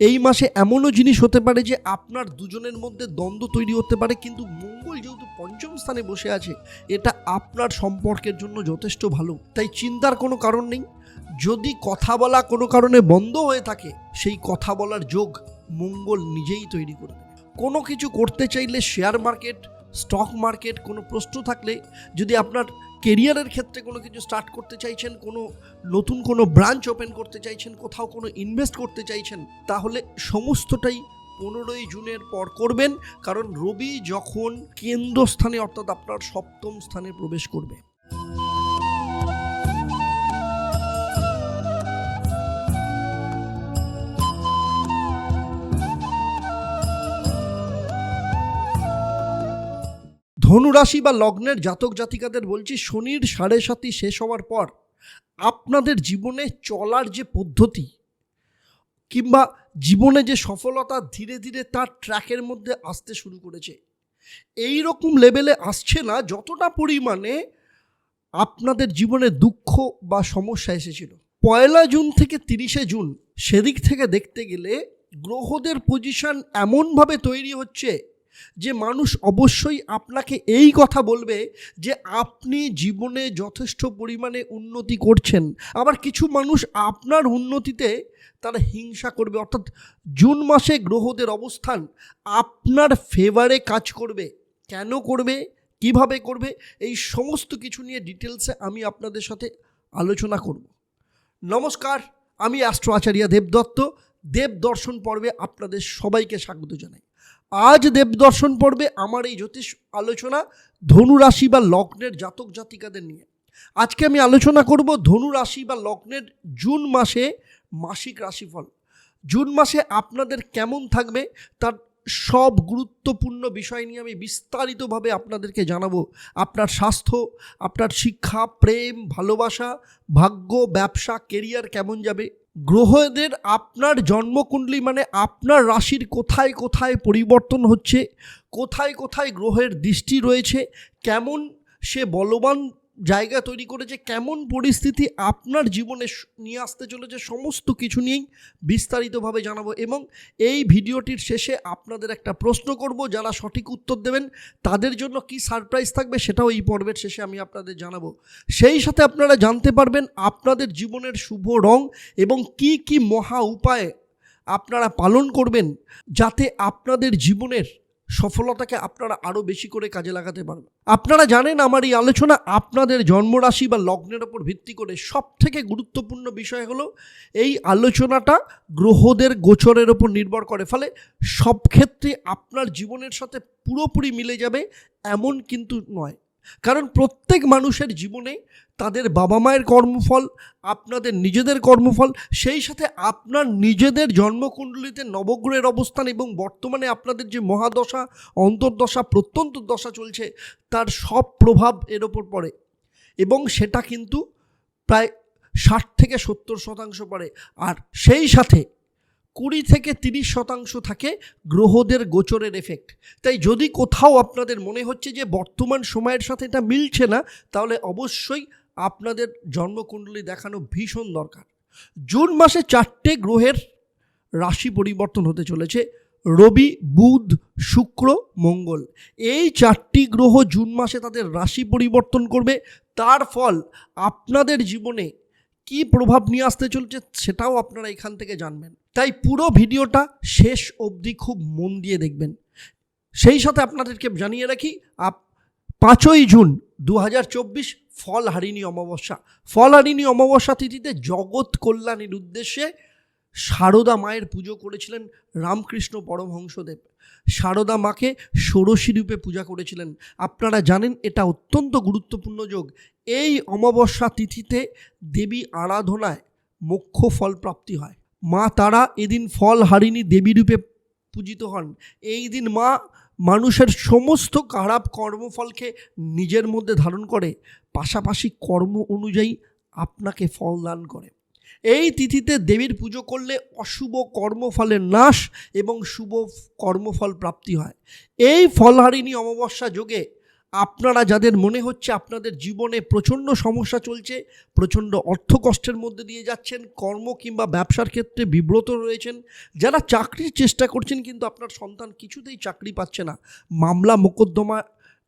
এই মাসে এমনও জিনিস হতে পারে যে আপনার দুজনের মধ্যে দ্বন্দ্ব তৈরি হতে পারে, কিন্তু মঙ্গল যেহেতু পঞ্চম স্থানে বসে আছে, এটা আপনার সম্পর্কের জন্য যথেষ্ট ভালো। তাই চিন্তার কোনো কারণ নেই। যদি কথা বলা কোনো কারণে বন্ধ হয়ে থাকে, সেই কথা বলার যোগ মঙ্গল নিজেই তৈরি করে কোনো কিছু করতে চাইলে শেয়ার মার্কেট স্টক মার্কেট কোনো প্রশ্ন থাকলে যদি আপনার কেরিয়ারের ক্ষেত্রে কোনো কিছু স্টার্ট করতে চাইছেন, কোনো নতুন কোনো ব্রাঞ্চ ওপেন করতে চাইছেন, কোথাও কোনো ইনভেস্ট করতে চাইছেন, তাহলে সমস্তটাই পনেরোই জুনের পর করবেন। কারণ রবি যখন কেন্দ্রস্থানে, অর্থাৎ আপনার সপ্তম স্থানে প্রবেশ করবে। ধনুরাশি বা লগ্নের জাতক জাতিকাদের বলছি, শনির সাড়ে সাতি শেষ হওয়ার পর আপনাদের জীবনে চলার যে পদ্ধতি কিংবা জীবনে যে সফলতা ধীরে ধীরে তার ট্র্যাকের মধ্যে আসতে শুরু করেছে এই রকম লেভেলে আসছে না যতটা পরিমাণে আপনাদের জীবনে দুঃখ বা সমস্যা এসেছিল। পয়লা জুন থেকে তিরিশে জুন সেদিক থেকে দেখতে গেলে গ্রহদের পজিশন এমনভাবে তৈরি হচ্ছে যে মানুষ অবশ্যই আপনাকে এই কথা বলবে যে আপনি জীবনে যথেষ্ট পরিমাণে উন্নতি করছেন। আবার কিছু মানুষ আপনার উন্নতিতে তারা হিংসা করবে। অর্থাৎ জুন মাসে গ্রহদের অবস্থান আপনার ফেভারে কাজ করবে। কেন করবে? কীভাবে করবে? এই সমস্ত কিছু নিয়ে ডিটেলসে আমি আপনাদের সাথে আলোচনা করব। নমস্কার, আমি অ্যাস্ট্রো আচার্য দেবদত্ত। দেব দর্শন পর্বে আপনাদের সবাইকে স্বাগত জানাই। আজ দেবদর্শন পর্বে আমার এই জ্যোতিষ আলোচনা ধনুরাশি বা লগ্নের জাতক জাতিকাদের নিয়ে। আজকে আমি আলোচনা করব ধনুরাশি বা লগ্নের জুন মাসে মাসিক রাশিফল। জুন মাসে আপনাদের কেমন থাকবে তার সব গুরুত্বপূর্ণ বিষয় নিয়ে আমি বিস্তারিতভাবে আপনাদেরকে জানাব। আপনার স্বাস্থ্য, আপনার শিক্ষা, প্রেম, ভালোবাসা, ভাগ্য, ব্যবসা কেরিয়ার কেমন যাবে গ্রহদের আপনার জন্মকুণ্ডলী মানে আপনার রাশির কোথায় কোথায় পরিবর্তন হচ্ছে, কোথায় কোথায় গ্রহের দৃষ্টি রয়েছে, কেমন সে বলবান জায়গা তৈরি করেছে কেমন পরিস্থিতি আপনার জীবনে নিয়ে আসতে চলেছে, সমস্ত কিছু নিয়েই বিস্তারিতভাবে জানাব এবং এই ভিডিওটির শেষে আপনাদের একটা প্রশ্ন করব, যারা সঠিক উত্তর দেবেন তাদের জন্য কি সারপ্রাইজ থাকবে সেটাও এই পর্বের শেষে আমি আপনাদের জানাব। সেই সাথে আপনারা জানতে পারবেন আপনাদের জীবনের শুভ রং এবং কি কি মহা উপায় আপনারা পালন করবেন যাতে আপনাদের জীবনের সফলতাকে আপনারা আরও বেশি করে কাজে লাগাতে পারবেন। আপনারা জানেন আমার এই আলোচনা আপনাদের জন্মরাশি বা লগ্নের ওপর ভিত্তি করে সব থেকে গুরুত্বপূর্ণ বিষয় হলো, এই আলোচনাটা গ্রহদের গোচরের ওপর নির্ভর করে। ফলে সব ক্ষেত্রে আপনার জীবনের সাথে পুরোপুরি মিলে যাবে, এমন কিন্তু নয়। কারণ প্রত্যেক মানুষের জীবনে তাদের বাবা মায়ের কর্মফল, আপনাদের নিজেদের কর্মফল, সেই সাথে আপনার নিজেদের জন্মকুণ্ডলিতে নবগ্রহের অবস্থান এবং বর্তমানে আপনাদের যে মহাদশা, অন্তর্দশা, প্রত্যন্ত দশা চলছে, তার সব প্রভাব এর ওপর পড়ে। এবং সেটা কিন্তু প্রায় ষাট থেকে সত্তর শতাংশ পড়ে। আর সেই সাথে কুড়ি থেকে তিরিশ শতাংশ থাকে গ্রহদের গোচরের এফেক্ট তাই যদি কোথাও আপনাদের মনে হচ্ছে যে বর্তমান সময়ের সাথে এটা মিলছে না, তাহলে অবশ্যই আপনাদের জন্মকুণ্ডলী দেখানো ভীষণ দরকার। জুন মাসে চারটে গ্রহের রাশি পরিবর্তন হতে চলেছে, রবি, বুধ, শুক্র, মঙ্গল। এই চারটি গ্রহ জুন মাসে তাদের রাশি পরিবর্তন করবে, তার ফল আপনাদের জীবনে কি প্রভাব নিয়ে আসতে চলছে সেটাও আপনারা এখান থেকে জানবেন। তাই পুরো ভিডিওটা শেষ অবধি খুব মন দিয়ে দেখবেন। সেই সাথে আপনাদেরকে জানিয়ে রাখি, আপ পাঁচই জুন দু হাজার চব্বিশ ফল হারিণী অমাবস্যা। ফল হারিণী অমাবস্যা তিথিতে জগৎ কল্যাণের উদ্দেশ্যে সারদা মায়ের পুজো করেছিলেন রামকৃষ্ণ পরমহংসদেব। সারদা মাকে ষোড়শী রূপে পূজা করেছিলেন। আপনারা জানেন, এটা অত্যন্ত গুরুত্বপূর্ণ যোগ। এই অমাবস্যা তিথিতে দেবী আরাধনায় মোক্ষ ফল প্রাপ্তি হয়। মা তারা এদিন ফল হারিণী দেবী রূপে পূজিত হন। এই দিন মা মানুষের সমস্ত খারাপ কর্মফলকে নিজের মধ্যে ধারণ করে, পাশাপাশি কর্ম অনুযায়ী আপনাকে ফল দান করে। এই তিথিতে দেবীর পুজো করলে অশুভ কর্মফলের নাশ এবং শুভ কর্মফল প্রাপ্তি হয়। এই ফলহারিণী অমাবস্যা যোগে আপনারা যাদের মনে হচ্ছে আপনাদের জীবনে প্রচণ্ড সমস্যা চলছে, প্রচণ্ড অর্থ কষ্টের মধ্যে দিয়ে যাচ্ছেন, কর্ম কিংবা ব্যবসার ক্ষেত্রে বিব্রত রয়েছেন, যারা চাকরির চেষ্টা করছেন কিন্তু আপনার সন্তান কিছুতেই চাকরি পাচ্ছে না, মামলা, মোকদ্দমা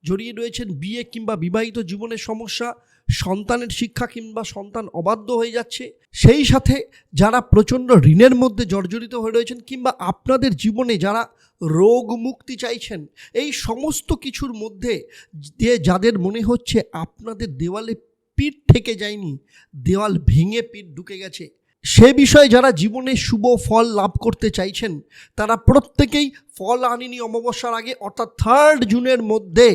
জড়িয়ে রয়েছেন, বিয়ে কিংবা বিবাহিত জীবনের সমস্যা সন্তানের শিক্ষা কিংবা সন্তান অবাধ্য হয়ে যাচ্ছে, সেই সাথে যারা প্রচণ্ড ঋণের মধ্যে জর্জরিত হয়ে রয়েছেন কিংবা আপনাদের জীবনে যারা রোগ মুক্তি চাইছেন, এই সমস্ত কিছুর মধ্যে দিয়ে যাদের মনে হচ্ছে আপনাদের দেওয়ালে পিঠ থেকে যায়নি, দেওয়াল ভেঙে পিঠ ঢুকে গেছে, সে বিষয়ে যারা জীবনে শুভ ফল লাভ করতে চাইছেন, তারা প্রত্যেকেই ফল আনিনি অমাবস্যার আগে, অর্থাৎ থার্ড জুনের মধ্যে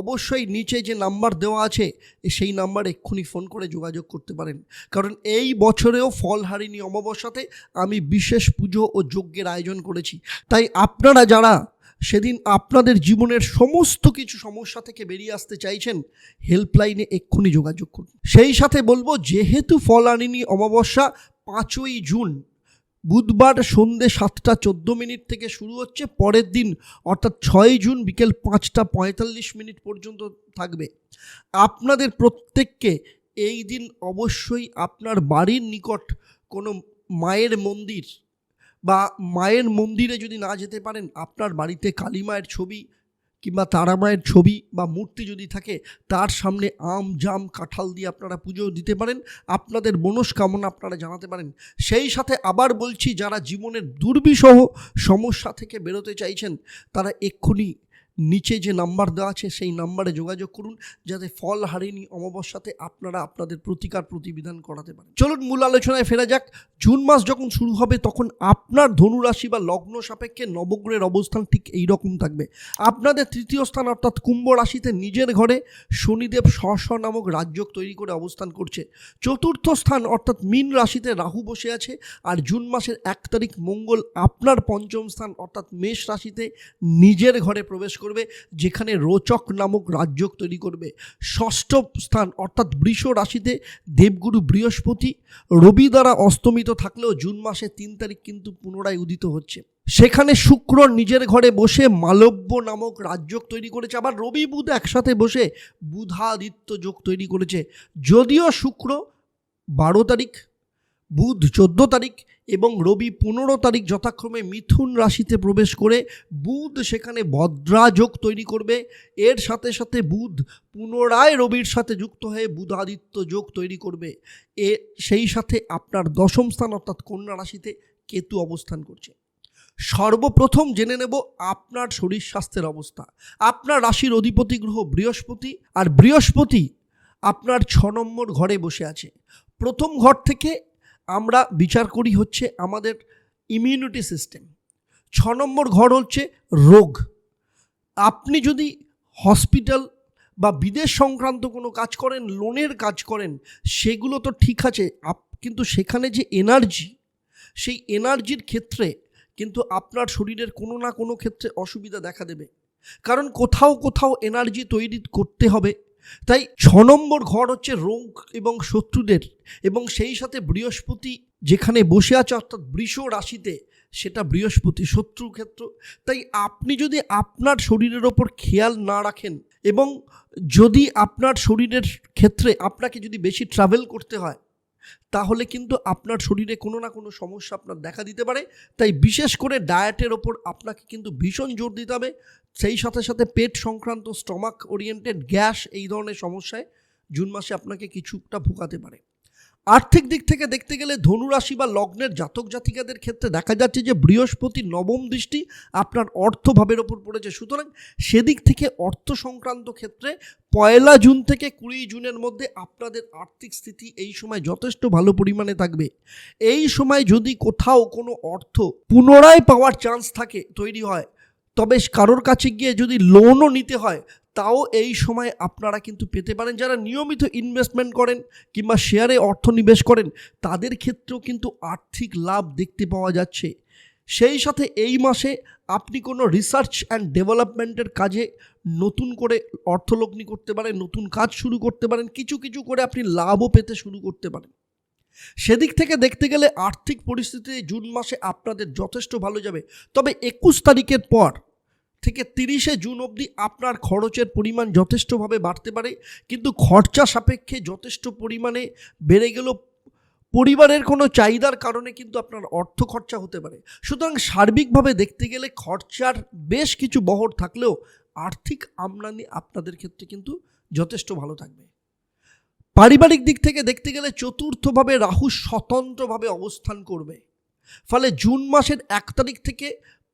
অবশ্যই নিচে যে নাম্বার দেওয়া আছে সেই নাম্বার এক্ষুনি ফোন করে যোগাযোগ করতে পারেন। কারণ এই বছরেও ফল হারিনি অমাবস্যাতে আমি বিশেষ পুজো ও যজ্ঞের আয়োজন করেছি। তাই আপনারা যারা সেদিন আপনাদের জীবনের সমস্ত কিছু সমস্যা থেকে বেরিয়ে আসতে চাইছেন, হেল্পলাইনে এক্ষুনি যোগাযোগ করুন। সেই সাথে বলব, যেহেতু ফল আনিনি অমাবস্যা, পাঁচই জুন বুধবার সন্ধে সাতটা চোদ্দ মিনিট থেকে শুরু হচ্ছে। পরের দিন অর্থাৎ ছয় জুন বিকেল পাঁচটা পঁয়তাল্লিশ মিনিট পর্যন্ত থাকবে। আপনাদের প্রত্যেককে এই দিন অবশ্যই আপনার বাড়ির নিকট কোনো মায়ের মন্দির বা মায়ের মন্দিরে যদি না যেতে পারেন, আপনার বাড়িতে কালী মায়ের ছবি কিংবা তারা মায়ের ছবি বা মূর্তি যদি থাকে, তার সামনে আম, জাম, কাঁঠাল দিয়ে আপনারা পুজো দিতে পারেন, আপনাদের মনস্কামনা আপনারা জানাতে পারেন। সেই সাথে আবার বলছি, যারা জীবনের দুর্বিষহ সমস্যা থেকে বেরোতে চাইছেন, তারা এক্ষুনি নিচে যে নাম্বার দেওয়া আছে, সেই নাম্বারে যোগাযোগ করুন, যাতে ফল হারিনি অমাবস্যাতে আপনারা আপনাদের প্রতিকার প্রতিবিধান করাতে পারেন। চলুন মূল আলোচনায় ফেরা যাক। জুন মাস যখন শুরু হবে, তখন আপনার ধনুরাশি বা লগ্ন সাপেক্ষে নবগ্রহের অবস্থান ঠিক এই রকম থাকবে। আপনাদের তৃতীয় স্থান অর্থাৎ কুম্ভ রাশিতে নিজের ঘরে শনিদেব স্ব নামক রাজ্যক তৈরি করে অবস্থান করছে। চতুর্থ স্থান অর্থাৎ মীন রাশিতে রাহু বসে আছে, আর জুন মাসের এক তারিখ মঙ্গল আপনার পঞ্চম স্থান অর্থাৎ মেষ রাশিতে নিজের ঘরে প্রবেশ করবে, যেখানে রোচক নামক রাজ্যক তৈরি করবে। ষষ্ঠ স্থান অর্থাৎ বৃষ রাশিতে দেবগুরু বৃহস্পতি, রবি দ্বারা অস্তমিত থাকলেও জুন মাসে তিন তারিখ কিন্তু পুনরায় উদিত হচ্ছে। সেখানে শুক্র নিজের ঘরে বসে মালব্য নামক রাজযোগ তৈরি করেছে, আবার রবি বুধ একসাথে বসে বুধাদিত্য যোগ তৈরি করেছে। যদিও শুক্র বারো তারিখ বুধ চোদ্দ তারিখ এবং রবি পনেরো তারিখ যথাক্রমে মিথুন রাশিতে প্রবেশ করে বুধ সেখানে ভদ্রাযোগ তৈরি করবে। এর সাথে সাথে বুধ পুনরায় রবির সাথে যুক্ত হয়ে বুধাদিত্য যোগ তৈরি করবে। এ সেই সাথে আপনার দশম স্থান অর্থাৎ কন্যা রাশিতে কেতু অবস্থান করছে। সর্বপ্রথম জেনে নেব আপনার শরীর স্বাস্থ্যের অবস্থা। আপনার রাশির অধিপতি গ্রহ বৃহস্পতি আর বৃহস্পতি আপনার ছ নম্বর ঘরে বসে আছে। প্রথম ঘর থেকে আমরা বিচার করি হচ্ছে আমাদের ইমিউনিটি সিস্টেম ছ নম্বর ঘর হচ্ছে রোগ। আপনি যদি হসপিটাল বা বিদেশ সংক্রান্ত কোনো কাজ করেন লোনের কাজ করেন, সেগুলো তো ঠিক আছে, আপ, কিন্তু সেখানে যে এনার্জি সেই এনার্জির ক্ষেত্রে কিন্তু আপনার শরীরের কোনো না কোনো ক্ষেত্রে অসুবিধা দেখা দেবে। কারণ কোথাও কোথাও এনার্জি তৈরি করতে হবে। তাই ছ নম্বর ঘর হচ্ছে রোগ এবং শত্রুদের এবং সেই সাথে বৃহস্পতি যেখানে বসে আছে, অর্থাৎ বৃষ রাশিতে, সেটা বৃহস্পতি শত্রু ক্ষেত্র। তাই আপনি যদি আপনার শরীরের ওপর খেয়াল না রাখেন এবং যদি আপনার শরীরের ক্ষেত্রে আপনাকে যদি বেশি ট্রাভেল করতে হয়, তাহলে কিন্তু আপনার শরীরে কোনো না কোনো সমস্যা আপনার দেখা দিতে পারে। তাই বিশেষ করে ডায়েটের ওপর আপনাকে কিন্তু ভীষণ জোর দিতে হবে। সেই সাথে সাথে পেট সংক্রান্ত, স্টমাক ওরিয়েন্টেড, গ্যাস এই ধরনের সমস্যায় জুন মাসে আপনাকে কিছুটা ভোগাতে পারে। আর্থিক দিক থেকে দেখতে গেলে ধনুরাশি বা লগ্নের জাতক জাতিকাদের ক্ষেত্রে দেখা যাচ্ছে যে বৃহস্পতি নবম দৃষ্টি আপনার অর্থভাবের ওপর পড়েছে। সুতরাং সেদিক থেকে অর্থ সংক্রান্ত ক্ষেত্রে পয়লা জুন থেকে কুড়ি জুনের মধ্যে আপনাদের আর্থিক স্থিতি এই সময় যথেষ্ট ভালো পরিমাণে থাকবে। এই সময় যদি কোথাও কোনো অর্থ পুনরায় পাওয়ার চান্স থাকে, তৈরি হয় তবে কারোর কাছে গিয়ে যদি লোনও নিতে হয়, তাও এই সময় আপনারা কিন্তু পেতে পারেন। যারা নিয়মিত ইনভেস্টমেন্ট করেন কিংবা শেয়ারে অর্থ নিবেশ করেন, তাদের ক্ষেত্রেও কিন্তু আর্থিক লাভ দেখতে পাওয়া যাচ্ছে। সেই সাথে এই মাসে আপনি কোনো রিসার্চ অ্যান্ড ডেভেলপমেন্টের কাজে নতুন করে অর্থলগ্নি করতে পারেন, নতুন কাজ শুরু করতে পারেন, কিছু কিছু করে আপনি লাভও পেতে শুরু করতে পারেন। সেদিক থেকে দেখতে গেলে আর্থিক পরিস্থিতি জুন মাসে আপনাদের যথেষ্ট ভালো যাবে। তবে একুশ তারিখের পর থেকে তিরিশে জুন অবধি আপনার খরচের পরিমাণ যথেষ্টভাবে বাড়তে পারে। কিন্তু খরচা সাপেক্ষে যথেষ্ট পরিমাণে বেড়ে গেলেও পরিবারের কোনো চাহিদার কারণে কিন্তু আপনার অর্থ খরচা হতে পারে। সুতরাং সার্বিকভাবে দেখতে গেলে খরচার বেশ কিছু বহর থাকলেও আর্থিক আমদানি আপনাদের ক্ষেত্রে কিন্তু যথেষ্ট ভালো থাকবে। পারিবারিক দিক থেকে দেখতে গেলে চতুর্থভাবে রাহু স্বতন্ত্রভাবে অবস্থান করবে। ফলে জুন মাসের এক তারিখ থেকে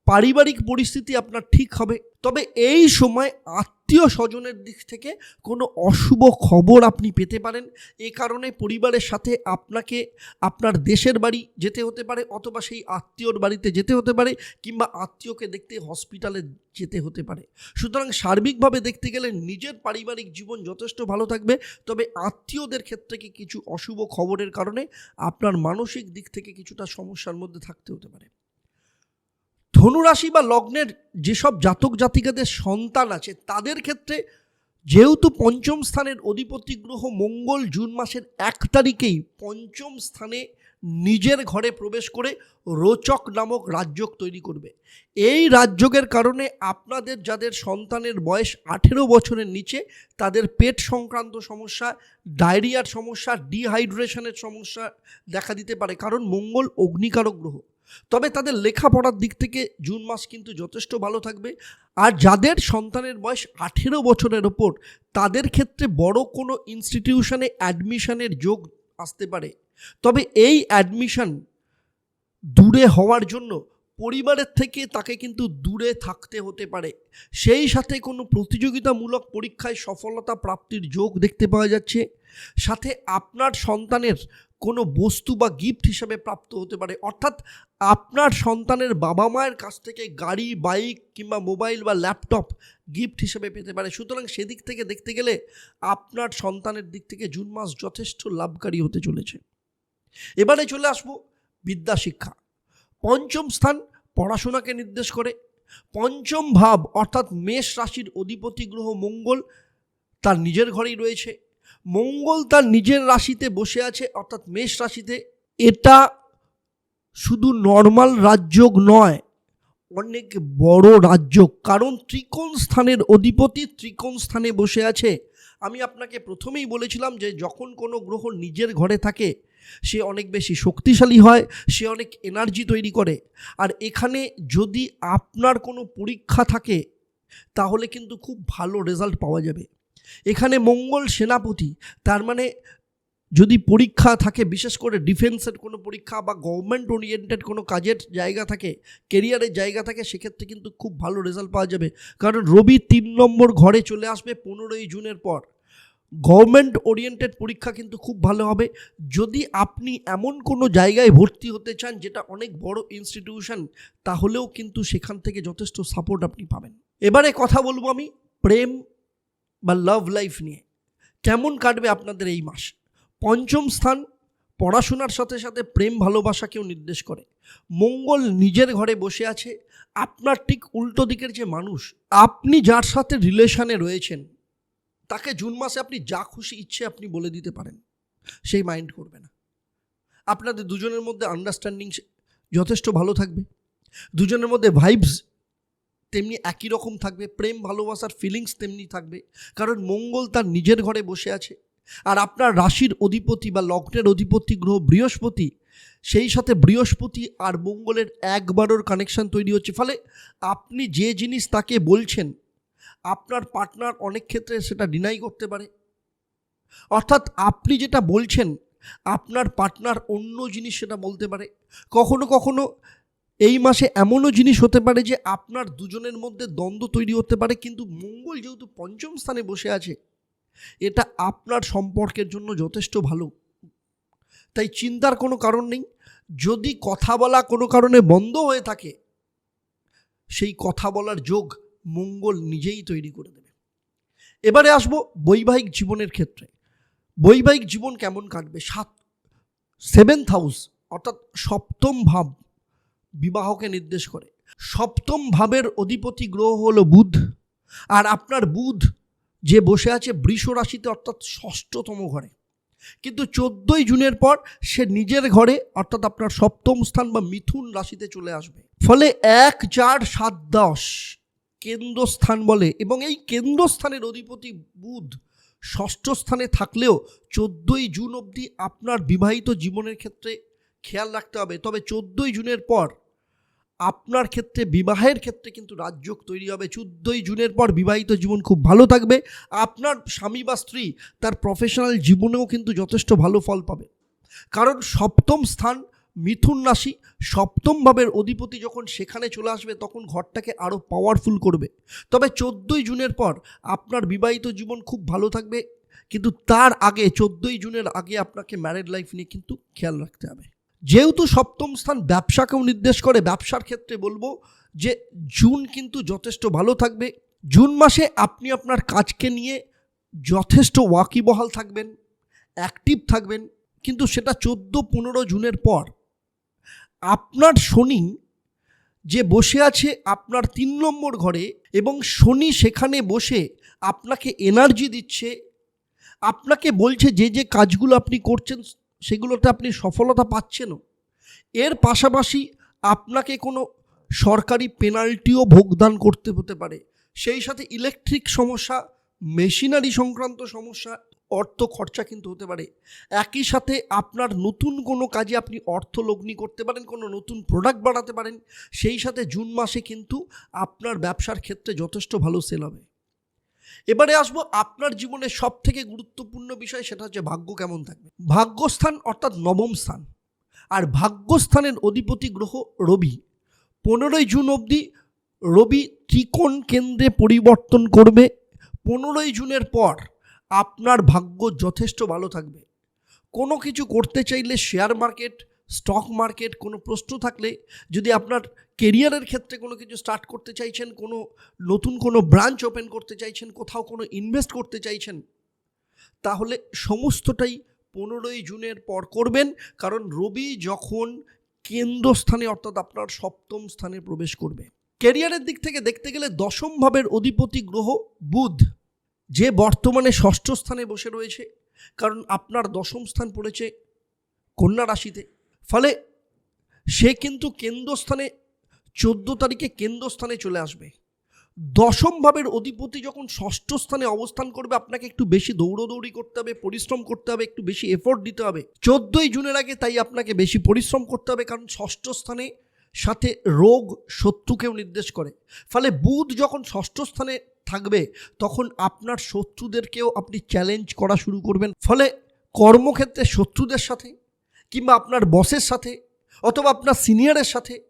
পারিবারিক পরিস্থিতি আপনার ঠিক হবে। তবে এই সময় আত্মীয় স্বজনের দিক থেকে কোনো অশুভ খবর আপনি পেতে পারেন। এ কারণে পরিবারের সাথে আপনাকে আপনার দেশের বাড়ি যেতে হতে পারে অথবা সেই আত্মীয়র বাড়িতে যেতে হতে পারে কিংবা আত্মীয়কে দেখতে হসপিটালে যেতে হতে পারে। সুতরাং সার্বিকভাবে দেখতে গেলে নিজের পারিবারিক জীবন যথেষ্ট ভালো থাকবে। তবে আত্মীয়দের ক্ষেত্রে কি কিছু অশুভ খবরের কারণে আপনার মানসিক দিক থেকে কিছুটা সমস্যার মধ্যে থাকতে হতে পারে? ধনুরাশি বা লগ্নের যেসব জাতক জাতিকাদের সন্তান আছে, তাদের ক্ষেত্রে যেহেতু পঞ্চম স্থানের অধিপতি গ্রহ মঙ্গল জুন মাসের এক তারিখেই পঞ্চম স্থানে নিজের ঘরে প্রবেশ করে রোচক নামক রাজযোগ তৈরি করবে। এই রাজযোগের কারণে আপনাদের যাদের সন্তানের বয়স আঠেরো বছরের নিচে, তাদের পেট সংক্রান্ত সমস্যা, ডায়রিয়ার সমস্যা, ডিহাইড্রেশনের সমস্যা দেখা দিতে পারে। কারণ মঙ্গল অগ্নিকারক গ্রহ। তবে তাদের লেখাপড়ার দিক থেকে জুন মাস কিন্তু যথেষ্ট ভালো থাকবে। আর যাদের সন্তানের বয়স আঠেরো বছরের ওপর, তাদের ক্ষেত্রে বড় কোনো ইনস্টিটিউশনে অ্যাডমিশনের যোগ আসতে পারে। তবে এই অ্যাডমিশন দূরে হওয়ার জন্য পরিবারের থেকে তাকে কিন্তু দূরে থাকতে হতে পারে। সেই সাথে কোনো প্রতিযোগিতামূলক পরীক্ষায় সফলতা প্রাপ্তির যোগ দেখতে পাওয়া যাচ্ছে। সাথে আপনার সন্তানের কোনো বস্তু বা গিফট হিসাবে প্রাপ্ত হতে পারে। অর্থাৎ আপনার সন্তানের বাবা মায়ের কাছ থেকে গাড়ি বাইক কিংবা মোবাইল বা ল্যাপটপ গিফট হিসেবে পেতে পারে। সুতরাং সেদিক থেকে দেখতে গেলে আপনার সন্তানের দিক থেকে জুন মাস যথেষ্ট লাভকারী হতে চলেছে। এবারে চলে আসব বিদ্যা শিক্ষা। পঞ্চম স্থান পড়াশোনাকে নির্দেশ করে। পঞ্চম ভাব অর্থাৎ মেষ রাশির অধিপতি গ্রহ মঙ্গল তার নিজের ঘরেই রয়েছে। মঙ্গল তার নিজের রাশিতে বসে আছে, অর্থাৎ মেষ রাশিতে। এটা শুধু নর্মাল রাজযোগ নয়, অনেক বড় রাজযোগ। কারণ ত্রিকোণ স্থানের অধিপতি ত্রিকোণ স্থানে বসে আছে। আমি আপনাকে প্রথমেই বলেছিলাম যে যখন কোনো গ্রহ নিজের ঘরে থাকে, সে অনেক বেশি শক্তিশালী হয়, সে অনেক এনার্জি তৈরি করে। আর এখানে যদি আপনার কোনো পরীক্ষা থাকে, তাহলে কিন্তু খুব ভালো রেজাল্ট পাওয়া যাবে। এখানে মঙ্গল সেনাপতি, তার মানে যদি পরীক্ষা থাকে, বিশেষ করে ডিফেন্সের কোনো পরীক্ষা বা গভর্নমেন্ট ওরিয়েন্টেড কোনো কাজের জায়গা থাকে কেরিয়ারের জায়গা থাকে, সেক্ষেত্রে কিন্তু খুব ভালো রেজাল্ট পাওয়া যাবে। কারণ রবি তিন নম্বর ঘরে চলে আসবে পনেরোই জুনের পর। গভর্নমেন্ট ওরিয়েন্টেড পরীক্ষা কিন্তু খুব ভালো হবে। যদি আপনি এমন কোনো জায়গায় ভর্তি হতে চান, যেটা অনেক বড় ইনস্টিটিউশন তাহলেও কিন্তু সেখান থেকে যথেষ্ট সাপোর্ট আপনি পাবেন। এবারে কথা বলব আমি প্রেম বা লাভ লাইফ নিয়ে। কেমন কাটবে আপনাদের এই মাস? পঞ্চম স্থান, পড়াশোনার সাথে সাথে প্রেম ভালোবাসাকেও নির্দেশ করে। মঙ্গল নিজের ঘরে বসে আছে, আপনার ঠিক উল্টো দিকের যে মানুষ, আপনি যার সাথে রিলেশনে রয়েছেন, তাকে জুন মাসে আপনি যা খুশি ইচ্ছে আপনি বলে দিতে পারেন, সেই মাইন্ড করবে না। আপনাদের দুজনের মধ্যে আন্ডারস্ট্যান্ডিং যথেষ্ট ভালো থাকবে। দুজনের মধ্যে ভাইবস তেমনি একই রকম থাকবে, প্রেম, ভালোবাসার ফিলিংস তেমনি থাকবে। কারণ মঙ্গল তার নিজের ঘরে বসে আছে। আর আপনার রাশির অধিপতি বা লগ্নের অধিপতি গ্রহ বৃহস্পতি, সেই সাথে বৃহস্পতি আর মঙ্গলের একবারোর কানেকশন তৈরি হচ্ছে। ফলে আপনি যে জিনিস তাকে বলছেন, আপনার পার্টনার অনেক ক্ষেত্রে সেটা ডিনাই করতে পারে। অর্থাৎ আপনি যেটা বলছেন, আপনার পার্টনার অন্য জিনিস সেটা বলতে পারে। কখনো কখনো এই মাসে এমনও জিনিস হতে পারে যে আপনার দুজনের মধ্যে দ্বন্দ্ব তৈরি হতে পারে, কিন্তু মঙ্গল যেহেতু পঞ্চম স্থানে বসে আছে, এটা আপনার সম্পর্কের জন্য যথেষ্ট ভালো। তাই চিন্তার কোনো কারণ নেই। যদি কথা বলা কোনো কারণে বন্ধ হয়ে থাকে, সেই কথা বলার যোগ মঙ্গল নিজেই তৈরি করে দেবে। এবারে আসব বৈবাহিক জীবনের ক্ষেত্রে। বৈবাহিক জীবন কেমন কাটবে? সাত সেভেন্থ হাউস অর্থাৎ সপ্তম ভাব। বিবাহকে নির্দেশ করে। সপ্তম ভাবের অধিপতি গ্রহ হলো বুধ, আর আপনার বুধ যে বসে আছে বৃষ রাশিতে, অর্থাৎ ষষ্ঠতম ঘরে। কিন্তু চোদ্দোই জুনের পর সে নিজের ঘরে, অর্থাৎ আপনার সপ্তম স্থান বা মিথুন রাশিতে চলে আসবে। ফলে এক, চার, সাত, দশ কেন্দ্রস্থান বলে, এবং এই কেন্দ্রস্থানের অধিপতি বুধ ষষ্ঠ স্থানে থাকলেও চোদ্দোই জুন অবধি আপনার বিবাহিত জীবনের ক্ষেত্রে খেয়াল রাখতে হবে। তবে চোদ্দোই জুনের পর আপনার ক্ষেত্রে, বিবাহের ক্ষেত্রে কিন্তু রাজযোগ তৈরি হবে। চোদ্দোই জুনের পর বিবাহিত জীবন খুব ভালো থাকবে। আপনার স্বামী বা স্ত্রী তার প্রফেশনাল জীবনেও কিন্তু যথেষ্ট ভালো ফল পাবে। কারণ সপ্তম স্থান মিথুন রাশি। সপ্তম ভাবের অধিপতি যখন সেখানে চলে আসবে, তখন ঘরটাকে আরও পাওয়ারফুল করবে। তবে চোদ্দোই জুনের পর আপনার বিবাহিত জীবন খুব ভালো থাকবে। কিন্তু তার আগে, চোদ্দোই জুনের আগে আপনাকে ম্যারেড লাইফ নিয়ে কিন্তু খেয়াল রাখতে হবে। যেহেতু সপ্তম স্থান ব্যবসাকেও নির্দেশ করে, ব্যবসার ক্ষেত্রে বলব যে জুন কিন্তু যথেষ্ট ভালো থাকবে। জুন মাসে আপনি আপনার কাজকে নিয়ে যথেষ্ট ওয়াকিবহাল থাকবেন অ্যাক্টিভ থাকবেন। কিন্তু সেটা চোদ্দ, পনেরো জুনের পর আপনার শনি যে বসে আছে আপনার তিন নম্বর ঘরে এবং শনি সেখানে বসে আপনাকে এনার্জি দিচ্ছে, আপনাকে বলছে যে যে কাজগুলো আপনি করছেন সেগুলোতে আপনি সফলতা পাচ্ছেনও। এর পাশাপাশি আপনাকে কোনো সরকারি পেনাল্টিও ভোগদান করতে হতে পারে। সেই সাথে ইলেকট্রিক সমস্যা, মেশিনারি সংক্রান্ত সমস্যা, অর্থ খরচা কিন্তু হতে পারে। একই সাথে আপনার নতুন কোনো কাজে আপনি অর্থ লগ্নি করতে পারেন, কোনো নতুন প্রোডাক্ট বাড়াতে পারেন, সেই সাথে জুন মাসে কিন্তু আপনার ব্যবসার ক্ষেত্রে যথেষ্ট ভালো সেল হবে। এবারে আসব আপনার জীবনে সব থেকে গুরুত্বপূর্ণ বিষয়, সেটা হচ্ছে ভাগ্য কেমন থাকবে? ভাগ্যস্থান অর্থাৎ নবম স্থান। আর ভাগ্যস্থানের অধিপতি গ্রহ রবি। পনেরোই জুন অবধি রবি ত্রিকোণ কেন্দ্রে পরিবর্তন করবে। পনেরোই জুনের পর আপনার ভাগ্য যথেষ্ট ভালো থাকবে। কোনো কিছু করতে চাইলে শেয়ার মার্কেট স্টক মার্কেট কোনো প্রশ্ন থাকলে, যদি আপনার কেরিয়ারের ক্ষেত্রে কোনো কিছু স্টার্ট করতে চাইছেন, কোনো নতুন কোনো ব্রাঞ্চ ওপেন করতে চাইছেন, কোথাও কোনো ইনভেস্ট করতে চাইছেন, তাহলে সমস্তটাই পনেরোই জুনের পর করবেন। কারণ রবি যখন কেন্দ্রস্থানে, অর্থাৎ আপনার সপ্তম স্থানে প্রবেশ করবে। কেরিয়ারের দিক থেকে দেখতে গেলে দশম ভাবের অধিপতি গ্রহ বুধ, যে বর্তমানে ষষ্ঠ স্থানে বসে রয়েছে। কারণ আপনার দশম স্থান পড়েছে কন্যা রাশিতে। ফলে সে কিন্তু কেন্দ্রস্থানে, চোদ্দ তারিখে কেন্দ্রস্থানে চলে আসবে। দশম ভাবের অধিপতি যখন ষষ্ঠ স্থানে অবস্থান করবে, আপনাকে একটু বেশি দৌড়দৌড়ি করতে হবে, পরিশ্রম করতে হবে, একটু বেশি এফোর্ট দিতে হবে। চোদ্দই জুনের আগে তাই আপনাকে বেশি পরিশ্রম করতে হবে, কারণ ষষ্ঠ স্থানে সাথে রোগ শত্রুকেও নির্দেশ করে। ফলে বুধ যখন ষষ্ঠ স্থানে থাকবে, তখন আপনার শত্রুদেরকেও আপনি চ্যালেঞ্জ করা শুরু করবেন। ফলে কর্মক্ষেত্রে শত্রুদের সাথে কিংবা আপনার বসের সাথে অথবা আপনার সিনিয়রের সাথে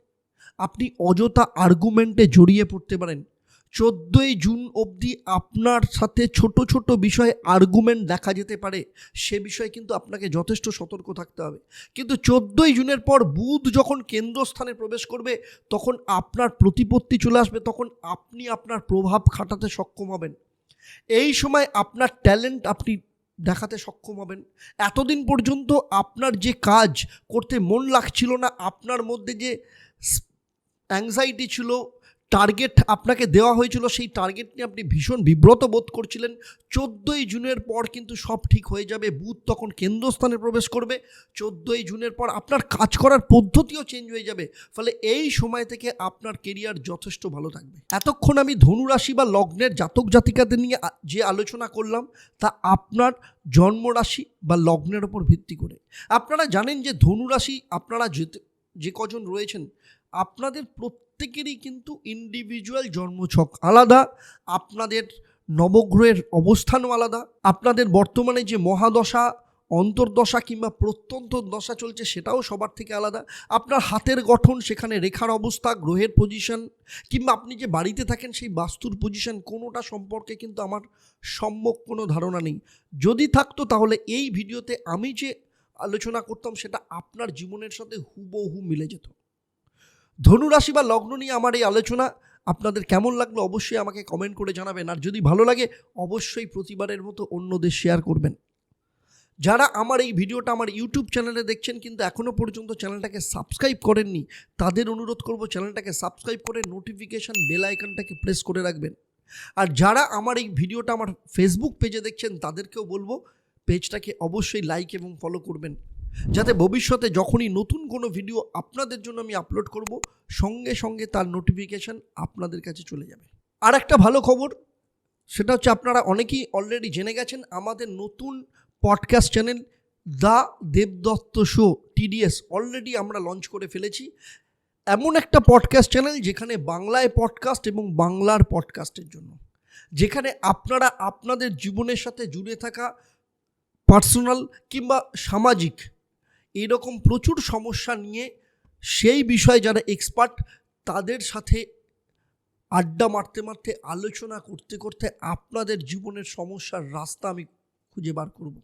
আপনি অযথা আর্গুমেন্টে জড়িয়ে পড়তে পারেন। চোদ্দোই জুন অবধি আপনার সাথে ছোট ছোট বিষয়ে আর্গুমেন্ট দেখা যেতে পারে। সে বিষয়ে কিন্তু আপনাকে যথেষ্ট সতর্ক থাকতে হবে। কিন্তু চোদ্দোই জুনের পর বুধ যখন কেন্দ্রস্থানে প্রবেশ করবে, তখন আপনার প্রতিপত্তি চলে আসবে, তখন আপনি আপনার প্রভাব খাটাতে সক্ষম হবেন। এই সময় আপনার ট্যালেন্ট আপনি দেখাতে সক্ষম হবেন। এতদিন পর্যন্ত আপনার যে কাজ করতে মন লাগছিল না, আপনার মধ্যে যে অ্যাংজাইটি ছিল টার্গেট আপনাকে দেওয়া হয়েছিল, সেই টার্গেট নিয়ে আপনি ভীষণ বিব্রত বোধ করছিলেন। চোদ্দোই জুনের পর কিন্তু সব ঠিক হয়ে যাবে, বুথ তখন কেন্দ্রস্থানে প্রবেশ করবে। চোদ্দোই জুনের পর আপনার কাজ করার পদ্ধতিও চেঞ্জ হয়ে যাবে, ফলে এই সময় থেকে আপনার কেরিয়ার যথেষ্ট ভালো থাকবে। এতক্ষণ আমি ধনুরাশি বা লগ্নের জাতক জাতিকাদের নিয়ে যে আলোচনা করলাম, তা আপনার জন্মরাশি বা লগ্নের ওপর ভিত্তি করে। আপনারা জানেন যে ধনুরাশি, আপনারা যে যে কজন রয়েছেন, আপনাদের প্রত্যেকেরই কিন্তু ইন্ডিভিজুয়াল জন্মছক আলাদা, আপনাদের নবগ্রহের অবস্থানও আলাদা, আপনাদের বর্তমানে যে মহাদশা, অন্তর্দশা কিংবা প্রত্যন্ত দশা চলছে সেটাও সবার থেকে আলাদা। আপনার হাতের গঠন, সেখানে রেখার অবস্থা, গ্রহের পজিশন কিংবা আপনি যে বাড়িতে থাকেন সেই বাস্তুর পজিশন কোনোটা সম্পর্কে কিন্তু আমার সম্যক কোনো ধারণা নেই। যদি থাকতো তাহলে এই ভিডিওতে আমি যে আলোচনা করতাম সেটা আপনার জীবনের সাথে হুবহু মিলে যেত। ধনুরাশি বা লগ্ন নিয়ে আমার এই আলোচনা, আপনাদের কেমন লাগল অবশ্যই আমাকে কমেন্ট করে জানাবেন। আর যদি ভালো লাগে, অবশ্যই প্রতিবারের মতো অন্যদের শেয়ার করবেন। যারা আমার এই ভিডিওটা আমার ইউটিউব চ্যানেলে দেখছেন কিন্তু এখনও পর্যন্ত চ্যানেলটাকে সাবস্ক্রাইব করেননি, তাদের অনুরোধ করব চ্যানেলটাকে সাবস্ক্রাইব করে নোটিফিকেশান বেল আইকনটাকে প্রেস করে রাখবেন। আর যারা আমার এই ভিডিওটা আমার ফেসবুক পেজে দেখছেন, তাদেরকেও বলব পেজটাকে অবশ্যই লাইক এবং ফলো করবেন। যাতে ভবিষ্যতে যখনই নতুন কোনো ভিডিও আপনাদের জন্য আমি আপলোড করব, সঙ্গে সঙ্গে তার নোটিফিকেশান আপনাদের কাছে চলে যাবে। আর একটা ভালো খবর, সেটা হচ্ছে আপনারা অনেকেই অলরেডি জেনে গেছেন, আমাদের নতুন podcast channel the Debdutta show TDS already আমরা লঞ্চ করে ফেলেছি। এমন একটা পডকাস্ট চ্যানেল যেখানে বাংলায় পডকাস্ট এবং বাংলার পডকাস্টের জন্য। যেখানে আপনারা আপনাদের জীবনের সাথে জুড়ে থাকা পার্সোনাল কিংবা সামাজিক এরকম প্রচুর সমস্যা নিয়ে সেই বিষয়ে যারা এক্সপার্ট তাদের সাথে আড্ডা মারতে মারতে, আলোচনা করতে করতে আপনাদের জীবনের সমস্যার রাস্তা আমি খুঁজে বার করব।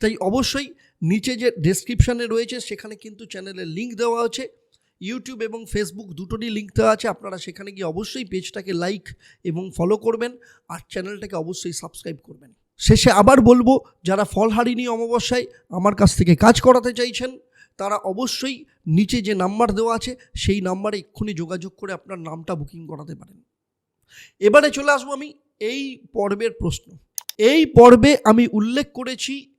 তাই অবশ্যই নিচে যে ডেসক্রিপশানে রয়েছে, সেখানে কিন্তু চ্যানেলের লিঙ্ক দেওয়া আছে। ইউটিউব এবং ফেসবুক দুটোরই লিঙ্ক দেওয়া আছে। আপনারা সেখানে গিয়ে অবশ্যই পেজটাকে লাইক এবং ফলো করবেন। আর চ্যানেলটাকে অবশ্যই সাবস্ক্রাইব করবেন। শেষে আবার বলব, যারা ফলহারিণী অমাবস্যায় আমার কাছ থেকে কাজ করাতে চাইছেন, তারা অবশ্যই নিচে যে নাম্বার দেওয়া আছে, সেই নাম্বারে এক্ষুনি যোগাযোগ করে আপনার নামটা বুকিং করাতে পারেন। এবারে চলে আসব আমি এই পর্বের প্রশ্ন। এই পর্বে আমি উল্লেখ করেছি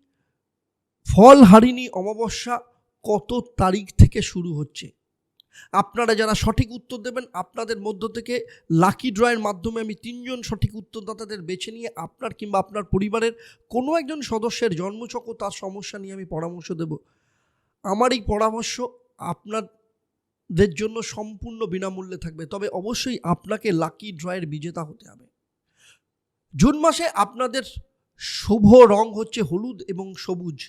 ফলহারিণী অমাবস্যা কত তারিখ থেকে শুরু হচ্ছে? আপনারা যারা সঠিক উত্তর দেবেন, আপনাদের মধ্য থেকে লাকি ড্রয়ের মাধ্যমে আমি তিনজন সঠিক উত্তরদাতাদের বেছে নিয়ে আপনার কিংবা আপনার পরিবারের কোনো একজন সদস্যের জন্মচক ও তার সমস্যা নিয়ে আমি পরামর্শ দেব। আমার এই পরামর্শ আপনাদের জন্য সম্পূর্ণ বিনামূল্যে থাকবে। তবে অবশ্যই আপনাকে লাকি ড্রয়ের বিজেতা হতে হবে। জুন মাসে আপনাদের শুভ রং হচ্ছে হলুদ এবং সবুজ।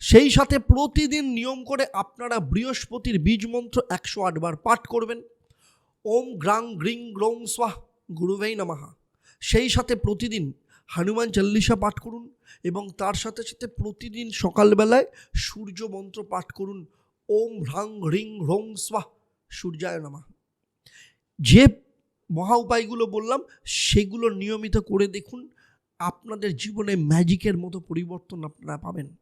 সেই সাথে প্রতিদিন নিয়ম করে আপনারা বৃহস্পতির বীজ মন্ত্র একশো আটবার পাঠ করবেন। ওম গ্রাং গ্রিং গ্রৌং স্বাহ গুরুভাই নামাহা সেই সাথে প্রতিদিন হনুমান চল্লিশা পাঠ করুন এবং তার সাথে সাথে প্রতিদিন সকালবেলায় সূর্য মন্ত্র পাঠ করুন। ওম হ্রাং হ্রিং হ্রং স্বাহ সূর্যায় নামা। যে মহা উপায়গুলো বললাম, সেগুলো নিয়মিত করে দেখুন। আপনাদের জীবনে ম্যাজিকের মতো পরিবর্তন আপনারা পাবেন।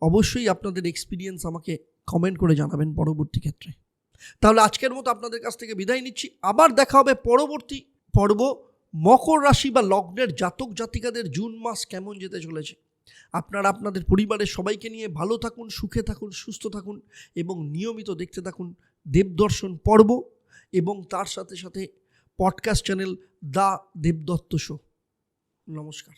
অবশ্যই আপনাদের এক্সপিরিয়েন্স আমাকে কমেন্ট করে জানাবেন পরবর্তী ক্ষেত্রে। তাহলে আজকের মতো আপনাদের কাছ থেকে বিদায় নিচ্ছি। আবার দেখা হবে পরবর্তী পর্ব, মকর রাশি বা লগ্নের জাতক জাতিকাদের জুন মাস কেমন যেতে চলেছে। আপনারা আপনাদের পরিবারের সবাইকে নিয়ে ভালো থাকুন, সুখে থাকুন, সুস্থ থাকুন এবং নিয়মিত দেখতে থাকুন দেবদর্শন পর্ব এবং তার সাথে সাথে podcast channel the Debdutta show নমস্কার।